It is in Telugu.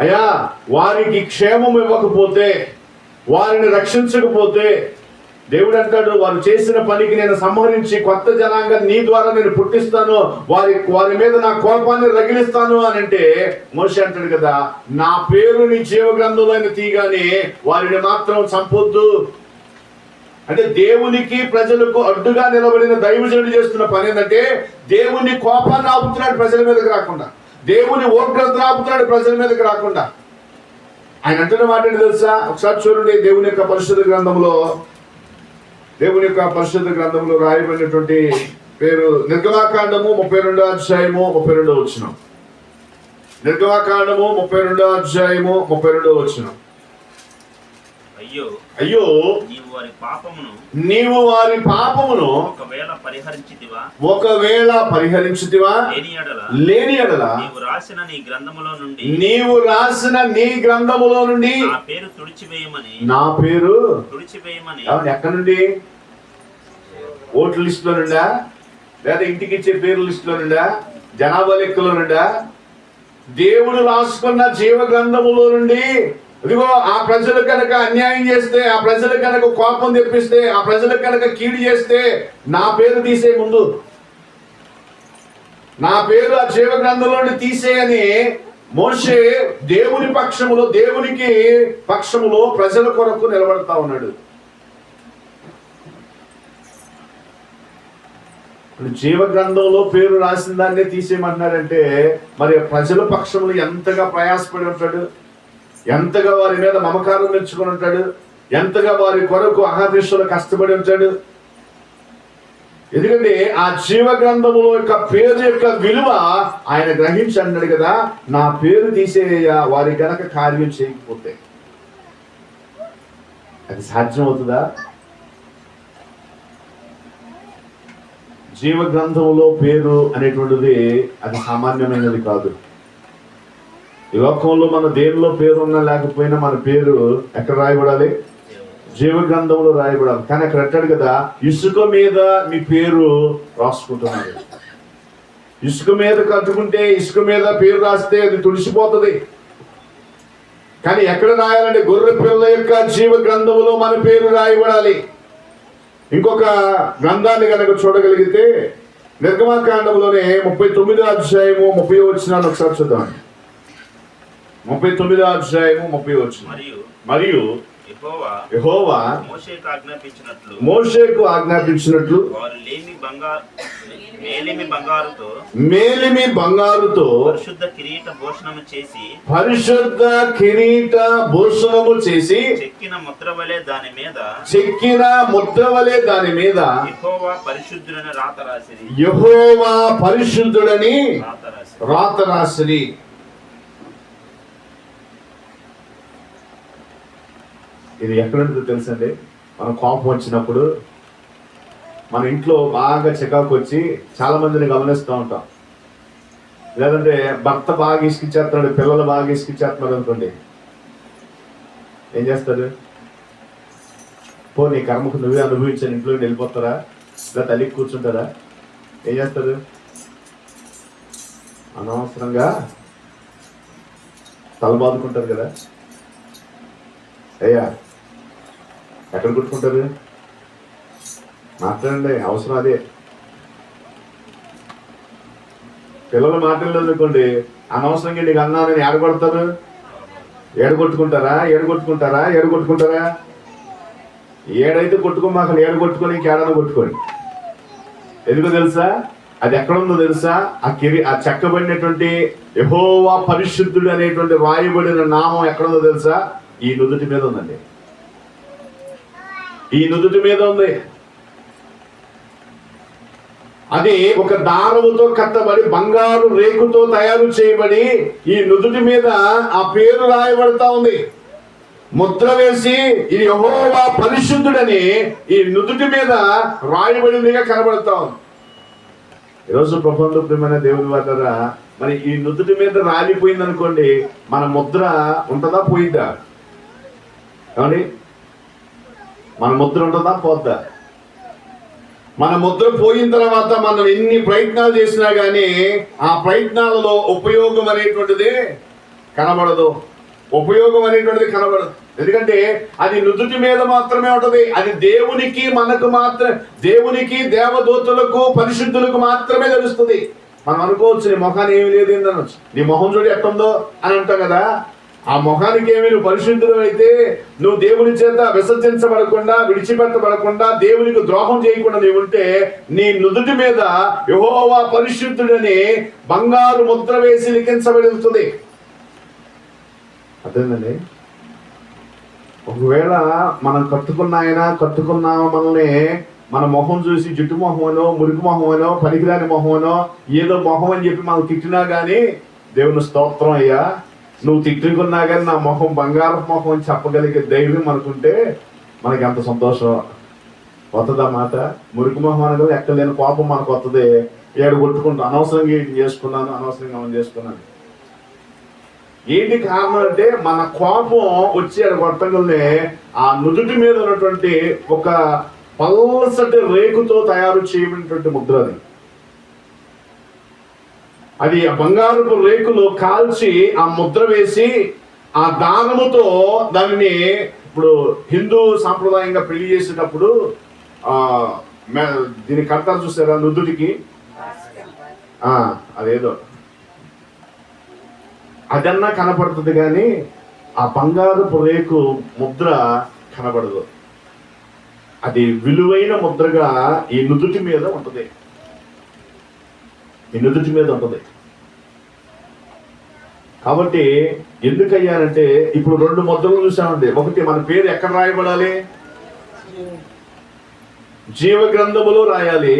అయ్యా వారికి క్షేమం ఇవ్వకపోతే వారిని రక్షించకపోతే దేవుడు అంటాడు వారు చేసిన పనికి నేను సంహరించి కొత్త జనాంగం నీ ద్వారా నేను పుట్టిస్తాను వారి వారి మీద నా కోపాన్ని రగిలిస్తాను అని అంటే మనిషి అంటాడు కదా నా పేరు నీ జీవ తీయగానే వారిని మాత్రం చంపొద్దు. అంటే దేవునికి ప్రజలకు అడ్డుగా నిలబడిన దైవజనుడు చేస్తున్న పని ఏంటంటే దేవుని కోపాన్ని ఆపుతున్నాడు ప్రజల మీదకి రాకుండా. దేవుని ఓగ్రతను ఆపుతున్నాడు ప్రజల మీదకి రాకుండా. ఆయన అంటున్న మాట తెలుసా? ఒకసారి చూడండి దేవుని యొక్క పరిశుద్ధ గ్రంథంలో దేవుని యొక్క పరిశుద్ధ గ్రంథంలో రాయబడినటువంటి పేరు నిర్గమాకాండము ముప్పై రెండో అధ్యాయము ముప్పై రెండో వచ్చిన నిర్గమాకాండము ముప్పై రెండో అధ్యాయము ముప్పై రెండో వచ్చిన అయ్యో అయ్యో నీవు వారి పాపమును నీవు వారి పాపమును ఒకవేళ పరిహరించితివా? ఒకవేళ పరిహరించుతివా? లేని ఎడల లేని ఎడల నీవు రాసిన నీ గ్రంథములో నుండి నీవు రాసిన నీ గ్రంథములో నుండి నా పేరు తుడిచివేయమని నా పేరు తుడిచివేయమని ఎక్కడి నుండి? ఓట్ల లిస్ట్లో నుండా? లేదా ఇంటికి ఇచ్చే పేరు లిస్ట్లో నుండా? జనాభా లెక్కలో నుండా? దేవుడు రాసుకున్న జీవ గ్రంథములో నుండి ఇదిగో ఆ ప్రజలు కనుక అన్యాయం చేస్తే ఆ ప్రజలు కనుక కోపం తెప్పిస్తే ఆ ప్రజలు కనుక కీడు చేస్తే నా పేరు తీసే ముందు. నా పేరు ఆ జీవ గ్రంథంలోని తీసేయని మోషే దేవుని పక్షములో దేవునికి పక్షములో ప్రజల కొరకు నిలబడతా ఉన్నాడు. జీవ గ్రంథంలో పేరు రాసిన దాన్నే తీసేయమంటున్నాడంటే మరి ప్రజల పక్షంలో ఎంతగా ప్రయాసపడి ఉంటాడు? ఎంతగా వారి మీద మమకారం పెంచుకొని ఉంటాడు ఎంతగా వారి కొరకు అహాదీశ్వరు కష్టపడి ఉంటాడు. ఎందుకంటే ఆ జీవ గ్రంథములో యొక్క పేరు యొక్క విలువ ఆయన గ్రహించి అన్నాడు కదా నా పేరు తీసేయ వారి గనక కార్యం చేయకపోతే. అది సాధ్యమవుతుందా? జీవ గ్రంథంలో పేరు అనేటువంటిది అది సామాన్యమైనది కాదు. ఈ లోకంలో మన దేనిలో పేరు ఉన్నా లేకపోయినా మన పేరు ఎక్కడ రాయబడాలి? జీవ గ్రంథంలో రాయబడాలి. కానీ అక్కడ అంటాడు కదా ఇసుక మీద మీ పేరు రాసుకుంటున్నాడు ఇసుక మీద కట్టుకుంటే ఇసుక మీద పేరు రాస్తే అది తుడిసిపోతుంది కానీ ఎక్కడ రాయాలంటే గొర్రె పిల్ల యొక్క జీవ గ్రంథములో మన పేరు రాయబడాలి. ఇంకొక గ్రంథాన్ని కనుక చూడగలిగితే నిర్గమాకాండంలోనే ముప్పై తొమ్మిదో అధ్యాయము ముప్పై వచ్చినాను ఒకసారి చూద్దాం. ముప్పై తొమ్మిదో అధ్యాయము ముప్పై వచ్చిన మరియు మరియు యెహోవా మోషేకు ఆజ్ఞాపించినట్లు మేలిమి బంగారుతో పరిశుద్ధ కిరీట భూషణము చేసి పరిశుద్ధ కిరీట భూషణము చేసి చెక్కిన ముద్ర వలె దాని మీద చెక్కిన ముద్రవలే దాని మీద యెహోవా పరిశుద్ధుడని రాత రాసిరి. యెహోవా పరిశుద్ధుడని రాత రాసిరి రాత రాసిరి ఇది ఎక్కడుంటుందో తెలుసండి? మనం కోపం వచ్చినప్పుడు మన ఇంట్లో బాగా చికాకు వచ్చి చాలా మందిని గమనిస్తూ ఉంటాం. లేదంటే భర్త బాగా ఇసుకిచ్చేస్తున్నాడు పిల్లలు బాగా ఇసుకిచ్చేస్తున్నాడు అనుకోండి. ఏం చేస్తారు? పో నీ కర్మకు నువ్వే అనుభవించాను ఇంట్లో వెళ్ళిపోతారా? లేదా తల్లికి కూర్చుంటారా? ఏం చేస్తారు? అనవసరంగా తల బాదుకుంటారు కదా? అయ్యా ఎక్కడ కొట్టుకుంటారు మాట్లాడండి అవసరం అదే. పిల్లలు మాట్లాడలేదు అనుకోండి అనవసరంగా నీకు అన్నానని ఏడగొడతారు ఏడగొట్టుకుంటారా ఏడగొట్టుకుంటారా ఏడగొట్టుకుంటారా ఏడైతే కొట్టుకోమాక ఏడు కొట్టుకొని ఇంకేడన కొట్టుకొని. ఎందుకో తెలుసా? అది ఎక్కడుందో తెలుసా? ఆ కిరి ఆ చెక్కబడినటువంటి యహోవా పరిశుద్ధుడు అనేటువంటి రాయబడిన నామం ఎక్కడ ఉందో తెలుసా? ఈ నుదుటి మీద ఉందండి. ఈ నుదుటి మీద ఉంది. అది ఒక దారముతో కట్టబడి బంగారు రేకుతో తయారు చేయబడి ఈ నుదుటి మీద ఆ పేరు రాయబడతా ఉంది. ముద్ర వేసి ఇది యహోవా పరిశుద్ధుడని ఈ నుదుటి మీద రాయబడిందిగా కనబడతా ఉంది. ఈరోజు ప్రపంచ ప్రేమైన దేవుని వారా మరి ఈ నుదుటి మీద రాలిపోయింది అనుకోండి మన ముద్ర ఉంటుందా పోయిందా ఏమండి? మన ముద్ర ఉంటుందా? పోద్దా? మన ముద్ర పోయిన తర్వాత మనం ఎన్ని ప్రయత్నాలు చేసినా కానీ ఆ ప్రయత్నాలలో ఉపయోగం అనేటువంటిది కనబడదు. ఉపయోగం అనేటువంటిది కనబడదు. ఎందుకంటే అది నుదుటి మీద మాత్రమే ఉంటుంది. అది దేవునికి మనకు మాత్రం దేవునికి దేవదూతలకు పరిశుద్ధులకు మాత్రమే తెలుస్తుంది. మనం అనుకోవచ్చు నీ మొఖాన్ని ఏమి లేదు ఏంటనొచ్చు నీ మొహం చూడు ఎట్టుందో అని అంటాం కదా? ఆ మొహానికి ఏమి నువ్వు పరిశుద్ధుడు అయితే నువ్వు దేవుని చేత విసర్జించబడకుండా విడిచిపెట్టబడకుండా దేవునికి ద్రోహం చేయకుండా నీవు ఉంటే నీ నుదుటి మీద యహోవా పరిశుద్ధుడని బంగారు ముద్ర వేసి లిఖించబడుతుంది. అదేనండి ఒకవేళ మనం కట్టుకున్న ఆయన కట్టుకున్న మనల్ని మన మొహం చూసి జుట్టు మొహమనో మురికి మొహమనో పనికిరాని మొహమనో ఏదో మొహం అని చెప్పి మనం తిట్టినా గానీ దేవుని స్తోత్రం అయ్యా. నువ్వు తిట్టుకున్నా కానీ నా మొహం బంగారం మొహం అని చెప్పగలిగే ధైర్యం అనుకుంటే మనకి ఎంత సంతోషం. కొత్తదా మాట? మురికి మొహం అనగా ఎక్కడ లేని కోపం మనకు వస్తుంది ఏడు కొట్టుకుంటా అనవసరంగా ఏం చేసుకున్నాను అనవసరంగా మనం చేసుకున్నాను. ఏంటి కారణం అంటే మన కోపం వచ్చి ఆడ కొట్టంగానే ఆ నుదుటి మీద ఉన్నటువంటి ఒక పల్సటి రేకుతో తయారు చేయబడినటువంటి ముద్ర అది. అది ఆ బంగారపు రేకులు కాల్చి ఆ ముద్ర వేసి ఆ దానముతో దానిని ఇప్పుడు హిందూ సాంప్రదాయంగా పెళ్ళి చేసేటప్పుడు ఆ దీని కడతారు చూసారా నుదుటికి? అదేదో. అదన్నా కనపడుతుంది కానీ ఆ బంగారపు రేకు ముద్ర కనబడదు. అది విలువైన ముద్రగా ఈ నుదుటి మీద ఉంటుంది. ఈ నుదుటి మీద ఉంటుంది. కాబట్టి ఎందుకయ్యానంటే ఇప్పుడు రెండు ముద్రలు చూసామండి ఒకటి మన పేరు ఎక్కడ రాయబడాలి? జీవ గ్రంథములో రాయాలి.